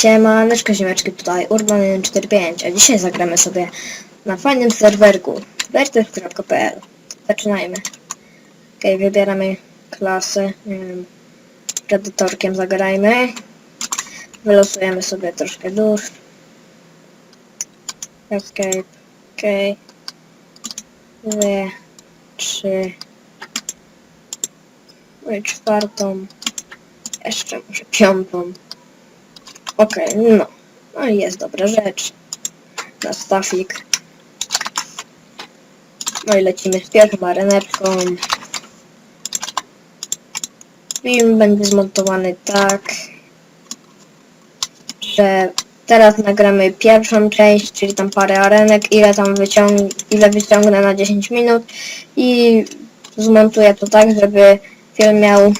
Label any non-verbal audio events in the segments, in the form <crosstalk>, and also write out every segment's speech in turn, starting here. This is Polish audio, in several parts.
Siemaneczko ziemeczki, tutaj Urban145, a dzisiaj zagramy sobie na fajnym serwerku vertex.pl Zaczynajmy. Ok, wybieramy wiem, Predatorkiem zagrajmy. Wylosujemy sobie troszkę dusz. Escape, ok. Dwie, trzy. Czwartą. Jeszcze może piątą. Okej, no. No i jest dobra rzecz. Na stafik. No i lecimy z pierwszą areneczką. Film będzie zmontowany tak, że teraz nagramy pierwszą część, czyli tam parę arenek, ile tam wyciąg ile wyciągnę na 10 minut i zmontuję to tak, żeby film miał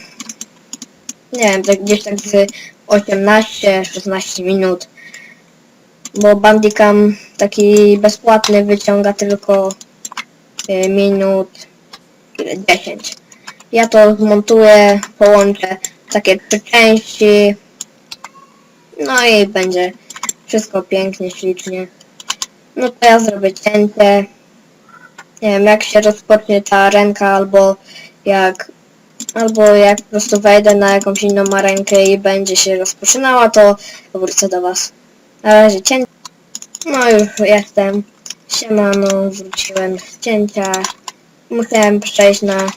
nie wiem, tak gdzieś tak z 18-16 minut. Bo Bandicam taki bezpłatny wyciąga tylko y, minut ile, 10. Ja to zmontuję, połączę takie trzy części. No i będzie wszystko pięknie, ślicznie. No to ja zrobię cięcie. Nie wiem, jak się rozpocznie ta ręka, albo jak albo jak po prostu wejdę na jakąś inną arenkę i będzie się rozpoczynała, to wrócę do Was. Na razie cięcie. No już jestem. Siemano, wróciłem z cięcia. Musiałem przejść na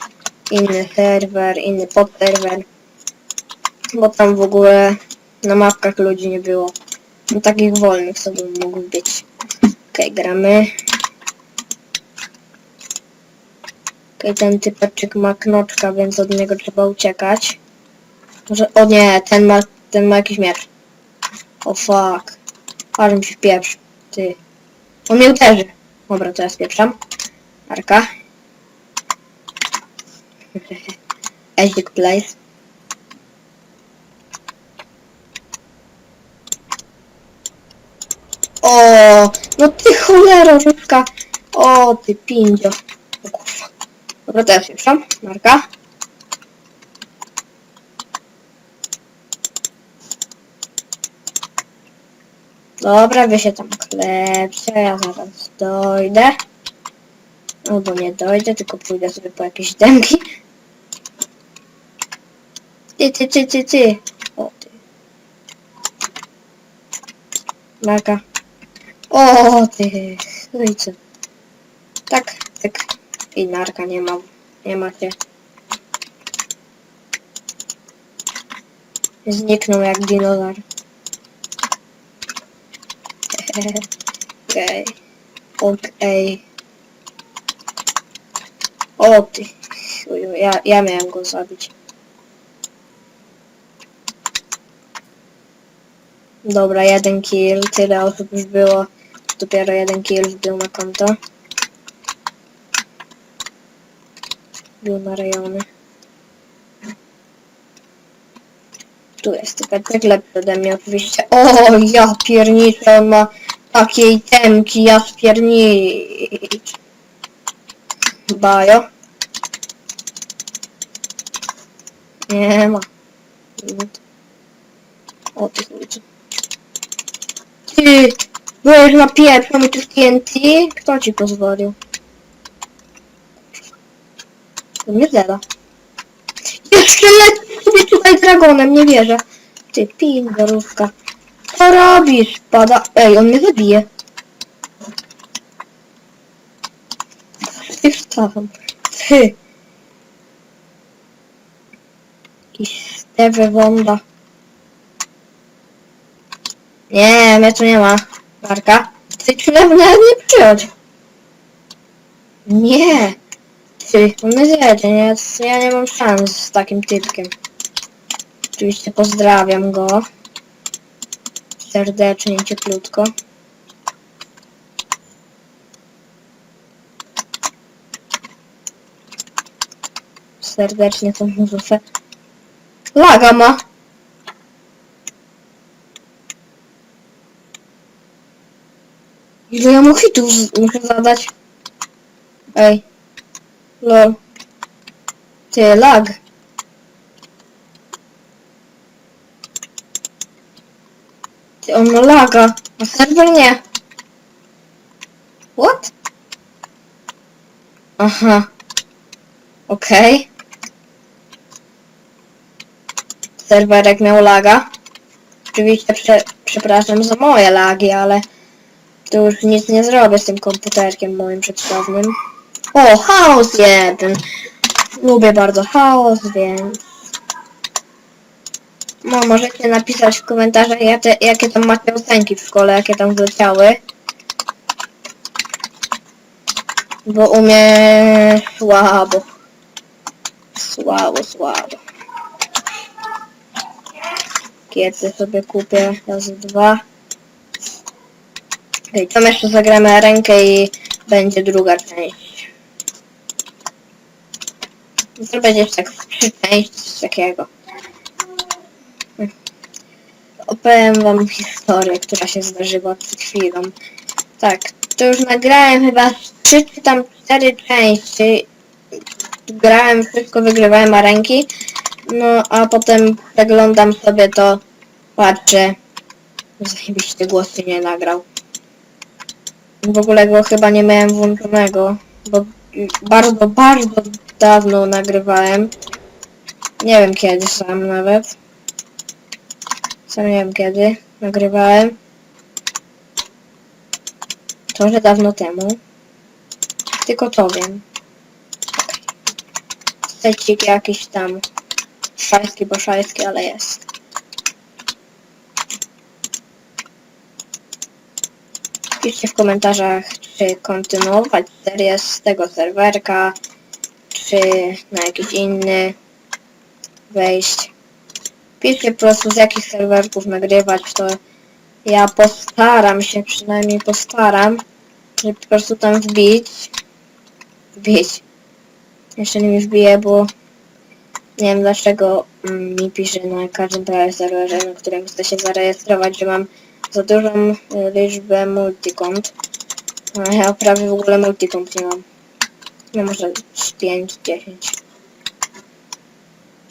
inny serwer, inny podserwer. Bo tam w ogóle na mapkach ludzi nie było. No takich wolnych sobie mógł być. Okej, gramy. Okej, ten typeczek ma knoczka, więc od niego trzeba uciekać. Może, o nie, ten ma, ten ma jakiś miecz. O fuck. Ale mi się pieprz. Ty. On mnie uderzy. Dobra, to ja spieprzam. Arka. <laughs> Exit place. O, no ty cholera, rybka. O, ty pindzio. Dobra, teraz spieprzam. Marka. Dobra, wy się tam klepcie, ja zaraz dojdę. Albo nie dojdę, tylko pójdę sobie po jakieś demki. Ty, ty, ty, ty, ty. O, ty. Marka. O, ty. No i co? Tak. I narka nie ma. Nie macie. Zniknął jak dinozaur. <laughs> Okej. Okej. O ty. Ja, ja miałem go zabić. Dobra, jeden kill. Tyle osób już było. Dopiero jeden kill wbił na konto. Wbił na rejony. Tu jest typeczek lepszy ode mnie oczywiście. O, ja pierniczę, ma takie itemki, ja spiernicz. Bajo. Nie ma. O ty chuj. Ty, byłeś na pierwszą i tu w TNT? Kto ci pozwolił? To mnie zera. Jeszcze leci sobie tutaj dragonem, nie wierzę. Ty pindorówka. Co robisz? Pada. Ej, on mnie zabije. Ty wstawam. Ty. Jakiś Steve Wonda. Nie, mnie tu nie ma. Marka. Ty tu nawet nie przychodź. Nie. Ty, on mnie zjedzie, nie? Ja nie mam szans z takim typkiem. Oczywiście pozdrawiam go. Serdecznie, cieplutko. Serdecznie tą muzykę. Laga ma! Ile ja mu hitów muszę zadać? Ej. Lol. Ty, lag. Ty, On ma laga, a serwer nie. What? Aha. Okej. Serwerek miał laga. Oczywiście prze, przepraszam za moje lagi, ale to już nic nie zrobię z tym komputerkiem moim przedstawnym. O, chaos jeden. Lubię bardzo chaos, więc... No, możecie napisać w komentarzach, jakie, jakie tam macie ocenki w szkole, jakie tam wleciały. Bo u mnie słabo. Słabo, słabo. Kiedy sobie kupię raz dwa. Okej, tam jeszcze zagramy rękę i będzie druga część. To będzie tak trzy części, coś takiego. Opowiem wam historię, która się zdarzyła przed chwilą. Tak, to już nagrałem chyba trzy czy tam cztery części. Grałem wszystko, wygrywałem arenki. No a potem przeglądam sobie to, patrzę. Zajebiście głosy nie nagrał. W ogóle go chyba nie miałem włączonego, bo bardzo, bardzo dawno nagrywałem. Nie wiem kiedy sam nawet. Sam nie wiem kiedy nagrywałem. To, że dawno temu. Tylko to wiem. Secik jakiś tam. Szajski, bo szajski, ale jest. Piszcie w komentarzach, czy kontynuować serię z tego serwerka, czy na jakiś inny wejść. Piszcie po prostu z jakich serwerków nagrywać, to ja postaram się, przynajmniej postaram, żeby po prostu tam wbić. Wbić. Jeszcze nie wbiję, bo nie wiem dlaczego mi pisze na każdym serwerze, na którym chcę się zarejestrować, że mam za dużą y, liczbę multikont. Ja prawie w ogóle multikont nie mam. No może z 5, 10.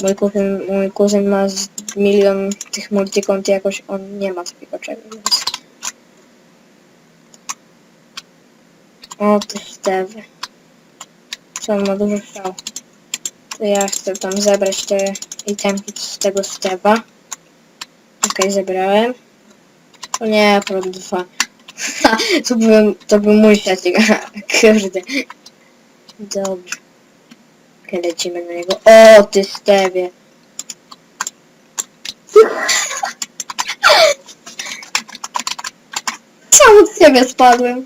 Mój kuzyn, mój kuzyn ma milion tych multikont i jakoś on nie ma takiego czegoś, więc... O, ty stewy. Co on ma dużo strzał. To ja chcę tam zebrać te itemki z tego stewa. Okej, zebrałem. O nie, prąd 2. <laughs> to był, to był mój siaciek. <laughs> Kurde. Dobrze. Okej, lecimy na niego. O, ty stewie. Sam <laughs> od siebie spadłem.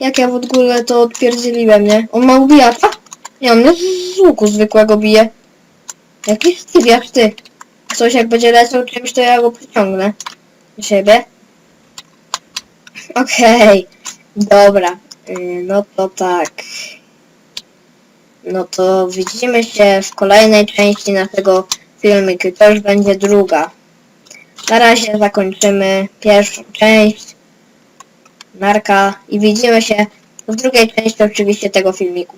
Jak ja w ogóle to odpierdzieliłem, nie? On ma ubijacza? Nie, on mnie z łuku zwykłego bije. Jaki styliarz ty? Ktoś jak będzie leciał czymś, to ja go przyciągnę. Siebie. Okej. Dobra. Yy, No to tak. No to widzimy się w kolejnej części naszego filmiku. To już będzie druga. Na razie zakończymy pierwszą część. Narka. I widzimy się w drugiej części oczywiście tego filmiku.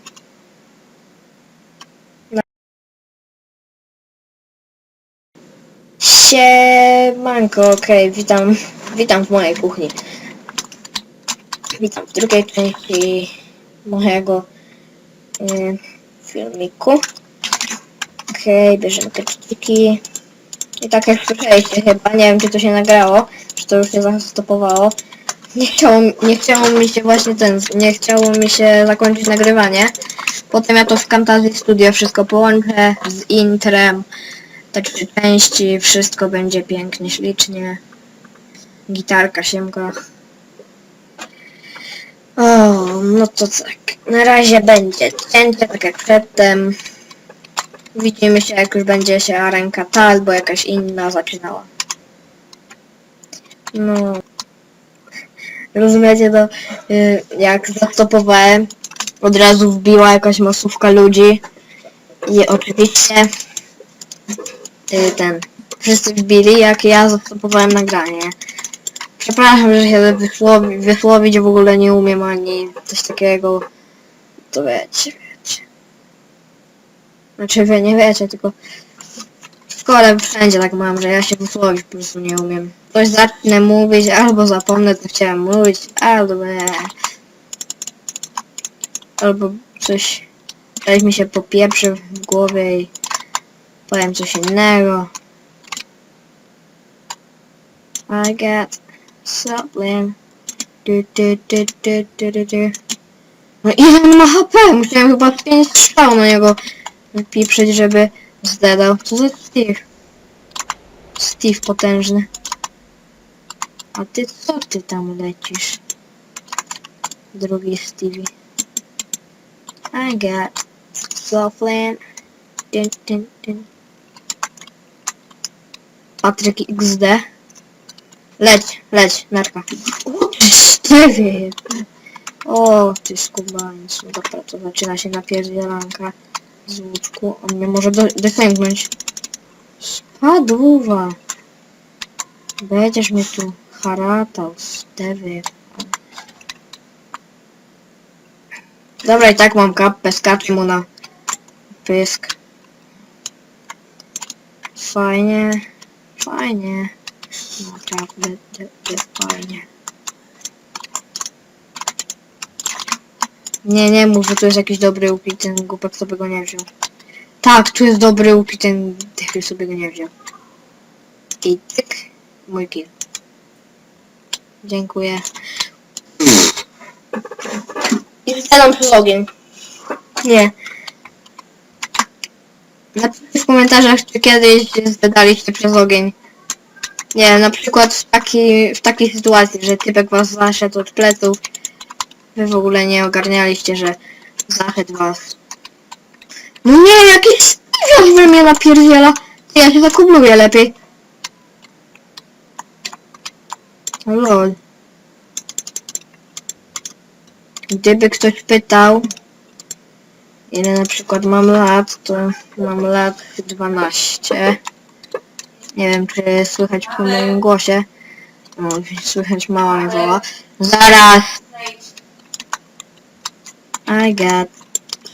Siemanko, okej, witam, witam w mojej kuchni. Witam w drugiej części mojego y, filmiku. Okej, bierzemy kaczki. I tak jak słyszeliście chyba, nie wiem czy to się nagrało, czy to już się zastopowało. Nie chciało, nie chciało mi się właśnie ten, nie chciało mi się zakończyć nagrywanie. Potem ja to w Camtasia Studio wszystko połączę z intrem trzy części, wszystko będzie pięknie, ślicznie. Gitarka, siemka. O, no to tak. Na razie będzie cięcie, tak jak przedtem. Widzimy się, jak już będzie się arenka ta albo jakaś inna zaczynała. No. Rozumiecie to, y, jak zastopowałem, od razu wbiła jakaś masówka ludzi. I oczywiście ten. Wszyscy wbili, jak ja zastopowałem nagranie. Przepraszam, że się wysłowi, wysłowić w ogóle nie umiem ani coś takiego. To wiecie, wiecie. Znaczy wy nie wiecie, tylko szkole wszędzie tak mam, że ja się wysłowić po prostu nie umiem. Coś zacznę mówić, albo zapomnę co chciałem mówić, albo. Albo coś, coś mi się popieprzy w głowie i powiem coś innego. I got something. Du, du, du, du, du, du, du. No ile on ma HP? Musiałem chyba 5 strzał na niego wypieprzyć, żeby zdedał. Co za Steve? Steve potężny. A ty co ty tam lecisz? Drugi Stevie. I got Southland. Dun, dun, dun. Patryk XD. Leć, leć, narka. Ty Stevie! O, ty skubańcu. Dobra, to zaczyna się napierdzielanka z łuczku. On mnie może do, dosięgnąć. Spadłuwa. Będziesz mnie tu haratał, Stevie. Dobra, i tak mam kapę, skaczę mu na pysk. Fajnie, fajnie. Naprawdę, de, de, fajnie. Nie, nie mów, że tu jest jakiś dobry łuk ten głupek sobie go nie wziął. Tak, tu jest dobry łuk ten tychy sobie go nie wziął. I tyk, mój kill. Dziękuję. I zjadam przez ogień. Nie. Napiszcie w komentarzach, czy kiedyś zjadaliście przez ogień. Nie, na przykład w, taki, w takiej sytuacji, że typek was zaszedł od pleców. Wy w ogóle nie ogarnialiście, że zaszedł was. No nie, jakiś spiwiarz we mnie napierdziela. Ja się zakubluję lepiej. Lol. Gdyby ktoś pytał, ile na przykład mam lat, to mam lat 12. Nie wiem, czy słychać po moim głosie. No, słychać mała mnie woła. Zaraz! I got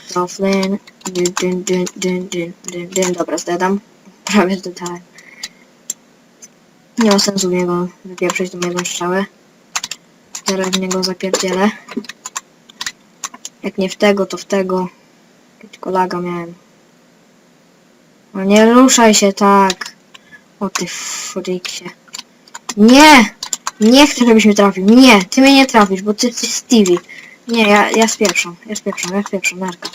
Soflin. Dun, dun, dun, dun, dun, dun, dun. Dobra, zdadam. Prawie zdadałem. Nie ma sensu w niego wypieprzyć tą jedną strzałę. Zaraz w niego zapierdzielę. Jak nie w tego, to w tego. Tylko laga miałem. No nie ruszaj się tak. O ty friksie. Nie! Nie chcę, żebyś mnie trafił. Nie! Ty mnie nie trafisz, bo ty jesteś Stevie. Nie, ja, ja spieprzam. Ja spieprzam, ja spieprzam, narka.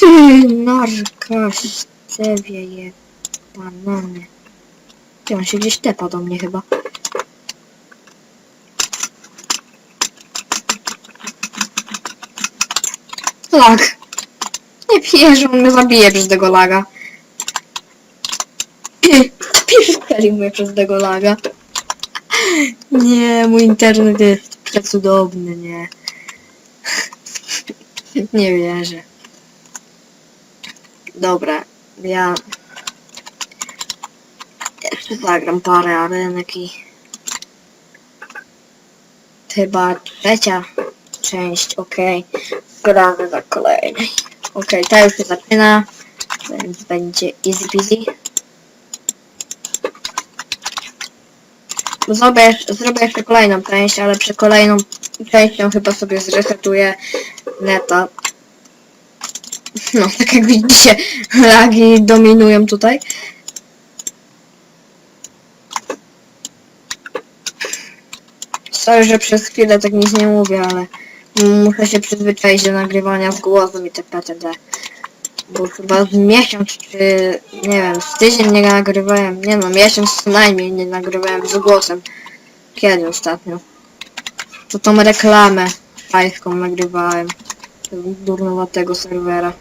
Ty, narka, Stevie je. Banany. Ty, on się gdzieś tepa do mnie chyba. Lag. Nie wierzę, on mnie zabije przez tego laga. <clears throat> Pierdolił mnie przez tego laga. Nie, mój internet jest przecudowny, nie. <laughs> Nie wierzę. Dobra, ja jeszcze zagram parę arenek i chyba trzecia część, okej. Gramy za kolejnej. Okej, ta już się zaczyna, więc będzie easy peasy. Zrobię, zrobię jeszcze kolejną część, ale przed kolejną częścią chyba sobie zresetuję neta. No, tak jak widzicie, lagi dominują tutaj. Sorry, że przez chwilę tak nic nie mówię, ale muszę się przyzwyczaić do nagrywania z głosem i itd. Bo chyba z miesiąc, czy nie wiem, z tydzień nie nagrywałem, nie no, miesiąc co najmniej nie nagrywałem z głosem. Kiedy ostatnio? To tą reklamę pańską nagrywałem. Tego durnowatego serwera.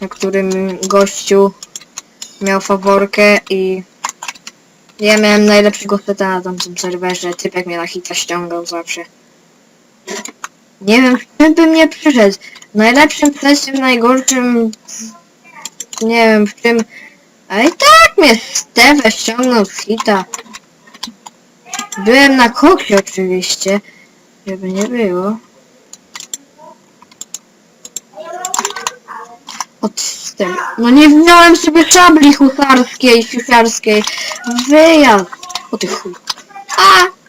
Na którym gościu miał faworkę i ja miałem najlepszego seta na tamtym serwerze. Typek mnie na hita ściągał zawsze. Nie wiem, w czym by mnie przyszedł. W najlepszym plesie, w najgorszym... Nie wiem, w czym... A i tak mnie Steve ściągnął z hita. Byłem na koksie oczywiście, żeby nie było. Odstęp. No nie wziąłem sobie szabli husarskiej, siusiarskiej. Wyjazd. O ty chuj. A!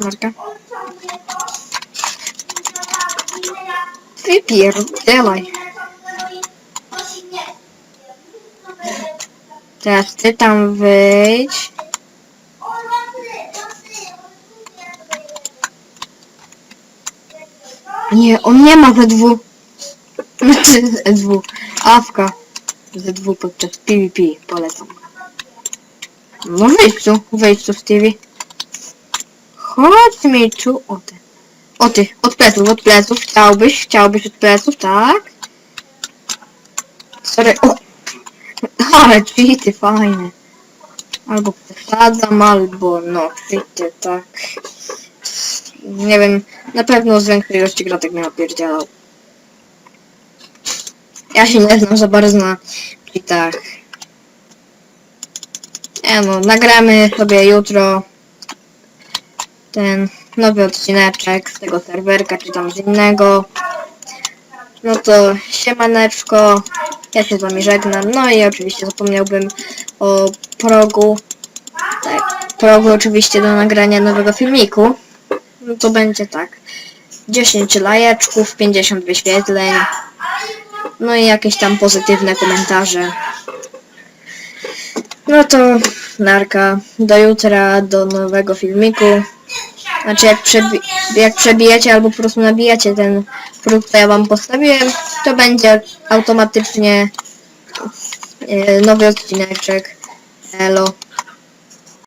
Marka. Wypierdzielaj. Teraz ty tam wyjdź. Nie, on nie ma ZW. Znaczy ZW. Awka. ZW podczas PvP. Polecam. No wyjdź tu. Wyjdź tu Stevie. Chodź mi tu. O ty. O ty. Od pleców, od pleców. Chciałbyś, chciałbyś od pleców, tak? Sorry. O. <laughs> Ale cheaty fajne. Albo przesadzam, albo no, cheaty, tak. Nie wiem, na pewno z większej ilości gratek mnie napierdzielał. Ja się nie znam za bardzo na cheatach. Nie no, nagramy sobie jutro ten nowy odcineczek z tego serwerka, czy tam z innego. No to siemaneczko, ja się z wami żegnam. No i oczywiście zapomniałbym o progu. Tak, progu oczywiście do nagrania nowego filmiku. No to będzie tak. 10 lajeczków, 50 wyświetleń. No i jakieś tam pozytywne komentarze. No to narka. Do jutra, do nowego filmiku. Znaczy jak, przebi jak albo po prostu nabijacie ten próg, co ja wam postawiłem, to będzie automatycznie e, nowy odcineczek. Elo.